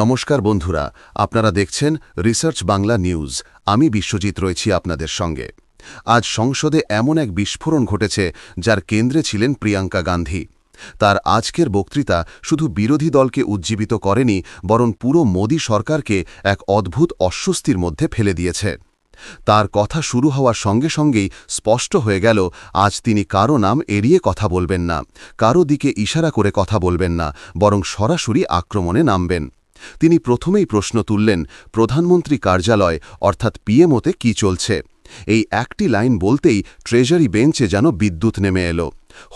নমস্কার বন্ধুরা, আপনারা দেখছেন রিসার্চ বাংলা নিউজ আমি বিশ্বজিৎ রয়েছি আপনাদের সঙ্গে। আজ সংসদে এমন এক বিস্ফোরণ ঘটেছে যার কেন্দ্রে ছিলেন প্রিয়াঙ্কা গান্ধী। তার আজকের বক্তৃতা শুধু বিরোধী দলকে উজ্জীবিত করেনি, বরং পুরো মোদী সরকারকে এক অদ্ভুত অস্বস্তির মধ্যে ফেলে দিয়েছে। তার কথা শুরু হওয়ার সঙ্গে সঙ্গেই স্পষ্ট হয়ে গেল, আজ তিনি কারও নাম এড়িয়ে কথা বলবেন না, কারও দিকে ইশারা করে কথা বলবেন না, বরং সরাসরি আক্রমণে নামবেন। তিনি প্রথমেই প্রশ্ন তুললেন, প্রধানমন্ত্রী কার্যালয়, অর্থাৎ পিএমওতে কি চলছে? এই একটি লাইন বলতেই ট্রেজারি বেঞ্চে যেন বিদ্যুৎ নেমে এলো।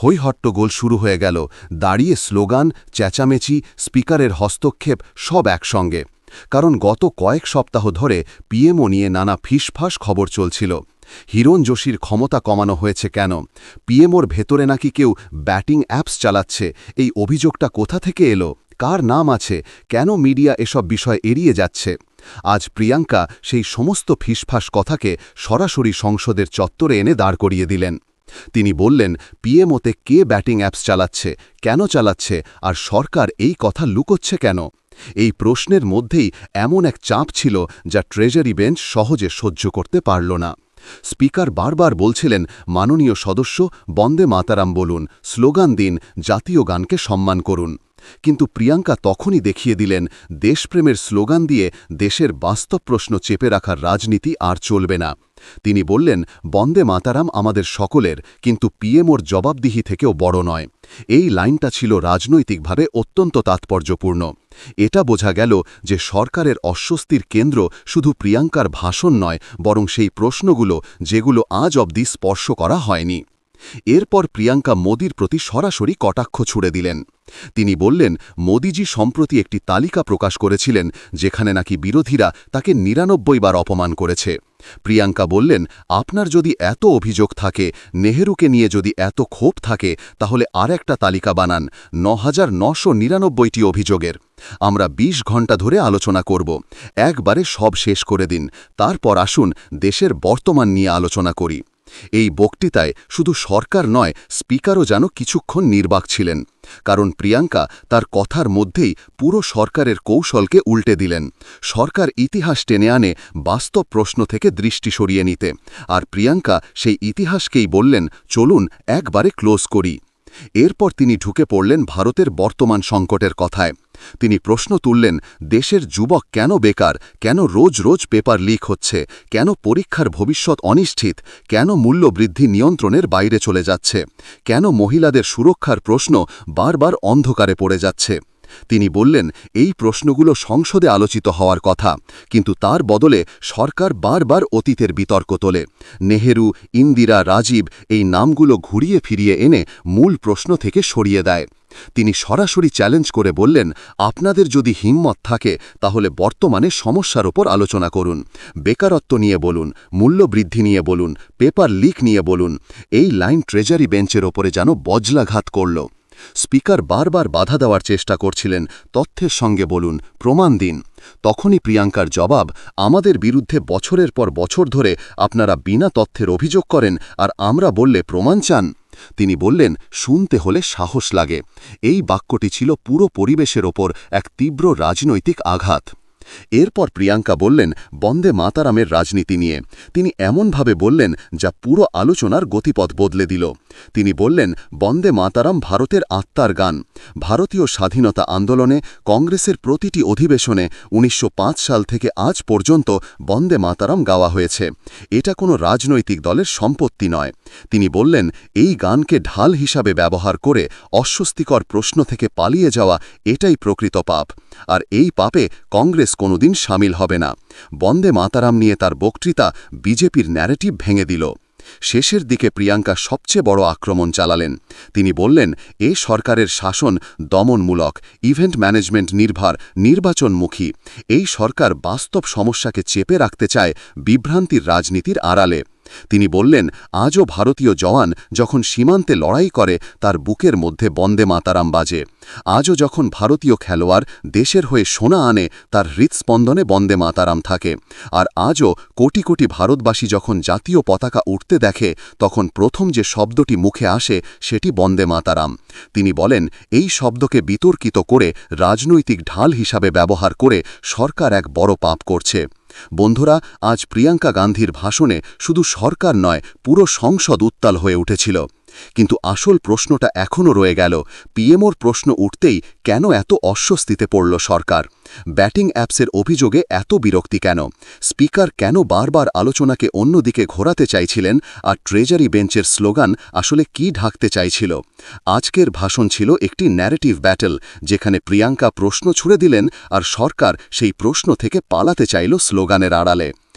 হৈহট্টগোল শুরু হয়ে গেল। দাঁড়িয়ে স্লোগান, চেঁচামেচি, স্পিকারের হস্তক্ষেপ সব একসঙ্গে। কারণ গত কয়েক সপ্তাহ ধরে পিএমও নিয়ে নানা ফিসফাস খবর চলছিল। হিরণ যোশীর ক্ষমতা কমানো হয়েছে কেন? পিএমওর ভেতরে নাকি কেউ ব্যাটিং অ্যাপস চালাচ্ছে? এই অভিযোগটা কোথা থেকে এলো? কার নাম আছে? কেন মিডিয়া এসব বিষয় এড়িয়ে যাচ্ছে? আজ প্রিয়াঙ্কা সেই সমস্ত ফিসফাস কথাকে সরাসরি সংসদের চত্বরে এনে দাঁড় করিয়ে দিলেন। তিনি বললেন পিএমওতে কে ব্যাটিং অ্যাপস চালাচ্ছে? কেন চালাচ্ছে? আর সরকার এই কথা লুকোচ্ছে কেন? এই প্রশ্নের মধ্যেই এমন এক চাপ ছিল যা ট্রেজারি বেঞ্চ সহজে সহ্য করতে পারল না। স্পিকার বারবার বলছিলেন, মাননীয় সদস্য, বন্দে মাতারাম বলুন। স্লোগান দিন, জাতীয় গানকে সম্মান করুন। কিন্তু প্রিয়াঙ্কা তখনই দেখিয়ে দিলেন, দেশপ্রেমের স্লোগান দিয়ে দেশের বাস্তব প্রশ্ন চেপে রাখার রাজনীতি আর চলবে না। তিনি বললেন, বন্দে মাতারাম আমাদের সকলের, কিন্তু পিএমওর জবাবদিহি থেকেও বড় নয়। এই লাইনটা ছিল রাজনৈতিকভাবে অত্যন্ত তাৎপর্যপূর্ণ। এটা বোঝা গেল যে সরকারের অস্বস্তির কেন্দ্র শুধু প্রিয়াঙ্কার ভাষণ নয়, বরং সেই প্রশ্নগুলো যেগুলো আজ অবধি স্পর্শ করা হয়নি। এরপর প্রিয়াঙ্কা মোদির প্রতি সরাসরি কটাক্ষ ছুড়ে দিলেন। তিনি বললেন, মোদিজি সম্প্রতি একটি তালিকা প্রকাশ করেছিলেন, যেখানে নাকি বিরোধীরা তাকে নিরানব্বই বার অপমান করেছে। প্রিয়াঙ্কা বললেন, আপনার যদি এত অভিযোগ থাকে, নেহেরুকে নিয়ে যদি এত ক্ষোভ থাকে, তাহলে আর একটা তালিকা বানান ন হাজার নশো নিরানব্বইটি অভিযোগের। আমরা ২০ ঘণ্টা ধরে আলোচনা করব। একবারে সব শেষ করে দিন। তারপর আসুন, দেশের বর্তমান নিয়ে আলোচনা করি। এই বক্তৃতায় শুধু সরকার নয়, স্পিকারও যেন কিছুক্ষণ নির্বাক ছিলেন, কারণ প্রিয়াঙ্কা তার কথার মধ্যেই পুরো সরকারের কৌশলকে উল্টে দিলেন। সরকার ইতিহাস টেনে আনে বাস্তব প্রশ্ন থেকে দৃষ্টি সরিয়ে নিতে, আর প্রিয়াঙ্কা সেই ইতিহাসকেই বললেন, চলুন একবারে ক্লোজ করি। এরপর তিনি ঢুকে পড়লেন ভারতের বর্তমান সংকটের কথায়। তিনি প্রশ্ন তুললেন, দেশের যুবক কেন বেকার? কেন রোজ রোজ পেপার লিক হচ্ছে? কেন পরীক্ষার ভবিষ্যৎ অনিশ্চিত? কেন মূল্য বৃদ্ধি নিয়ন্ত্রণের বাইরে চলে যাচ্ছে? কেন মহিলাদের সুরক্ষার প্রশ্ন বারবার অন্ধকারে পড়ে যাচ্ছে? তিনি বললেন, এই প্রশ্নগুলো সংসদে আলোচিত হওয়ার কথা, কিন্তু তার বদলে সরকার বারবার অতীতের বিতর্ক তোলে। নেহেরু, ইন্দিরা, রাজীব এই নামগুলো ঘুরিয়ে ফিরিয়ে এনে মূল প্রশ্ন থেকে সরিয়ে দেয়। তিনি সরাসরি চ্যালেঞ্জ করে বললেন, আপনাদের যদি হিম্মত থাকে, তাহলে বর্তমানে সমস্যার ওপর আলোচনা করুন। বেকারত্ব নিয়ে বলুন, মূল্যবৃদ্ধি নিয়ে বলুন, পেপার লিক নিয়ে বলুন। এই লাইন ট্রেজারি বেঞ্চের ওপরে যেন বজলাঘাত করল। স্পিকার বারবার বাধা দেওয়ার চেষ্টা করছিলেন, তথ্যের সঙ্গে বলুন, প্রমাণ দিন। তখনই প্রিয়াঙ্কার জবাব, আমাদের বিরুদ্ধে বছরের পর বছর ধরে আপনারা বিনা তথ্যের অভিযোগ করেন আর আমরা বললে প্রমাণ চান। তিনি বললেন, শুনতে হলে সাহস লাগে। এই বাক্যটি ছিল পুরো পরিবেশের ওপর এক তীব্র রাজনৈতিক আঘাত। এরপর প্রিয়াঙ্কা বললেন, বন্দে মাতারামের রাজনীতি নিয়ে। তিনি এমনভাবে বললেন, যা পুরো আলোচনার গতিপথ বদলে দিল। তিনি বললেন, বন্দে মাতারাম ভারতের আত্মার গান। ভারতীয় স্বাধীনতা আন্দোলনে কংগ্রেসের প্রতিটি অধিবেশনে উনিশশো পাঁচ সাল থেকে আজ পর্যন্ত বন্দে মাতারাম গাওয়া হয়েছে। এটা কোনো রাজনৈতিক দলের সম্পত্তি নয়। তিনি বললেন, এই গানকে ঢাল হিসাবে ব্যবহার করে অস্বস্তিকর প্রশ্ন থেকে পালিয়ে যাওয়া এটাই প্রকৃত পাপ। আর এই পাপে কংগ্রেস কোনোদিন সামিল হবে না। বন্দে মাতারাম নিয়ে তার বক্তৃতা বিজেপির ন্যারেটিভ ভেঙে দিল। শেষের দিকে প্রিয়াঙ্কা সবচেয়ে বড় আক্রমণ চালালেন। তিনি বললেন, এ সরকারের শাসন দমনমূলক, ইভেন্ট ম্যানেজমেন্ট নির্ভর, নির্বাচনমুখী। এই সরকার বাস্তব সমস্যাকে চেপে রাখতে চায় বিভ্রান্তির রাজনীতির আড়ালে। তিনি বললেন, আজও ভারতীয় জওয়ান যখন সীমান্তে লড়াই করে, তার বুকের মধ্যে বন্দে মাতারাম বাজে। আজও যখন ভারতীয় খেলোয়াড় দেশের হয়ে সোনা আনে, তার হৃৎস্পন্দনে বন্দে মাতারাম থাকে। আর আজও কোটি কোটি ভারতবাসী যখন জাতীয় পতাকা উঠতে দেখে, তখন প্রথম যে শব্দটি মুখে আসে, সেটি বন্দে মাতারাম। তিনি বলেন, এই শব্দকে বিতর্কিত করে রাজনৈতিক ঢাল হিসাবে ব্যবহার করে সরকার এক বড় পাপ করছে। বন্ধুরা আজ প্রিয়াঙ্কা গান্ধীর ভাষণে শুধু সরকার নয় পুরো সংসদ উত্তাল হয়ে উঠেছিল। কিন্তু আসল প্রশ্নটা এখনও রয়ে গেল। পিএমওর প্রশ্ন উঠতেই কেন এত অস্বস্তিতে পড়ল সরকার? ব্যাটিং অ্যাপসের অভিযোগে এত বিরক্তি কেন? স্পিকার কেন বারবার আলোচনাকে অন্যদিকে ঘোরাতে চাইছিলেন আর ট্রেজারি বেঞ্চের স্লোগান আসলে কি ঢাকতে চাইছিল? আজকের ভাষণ ছিল একটি ন্যারেটিভ ব্যাটল, যেখানে প্রিয়াঙ্কা প্রশ্ন ছুড়ে দিলেন আর সরকার সেই প্রশ্ন থেকে পালাতে চাইল স্লোগানের আড়ালে।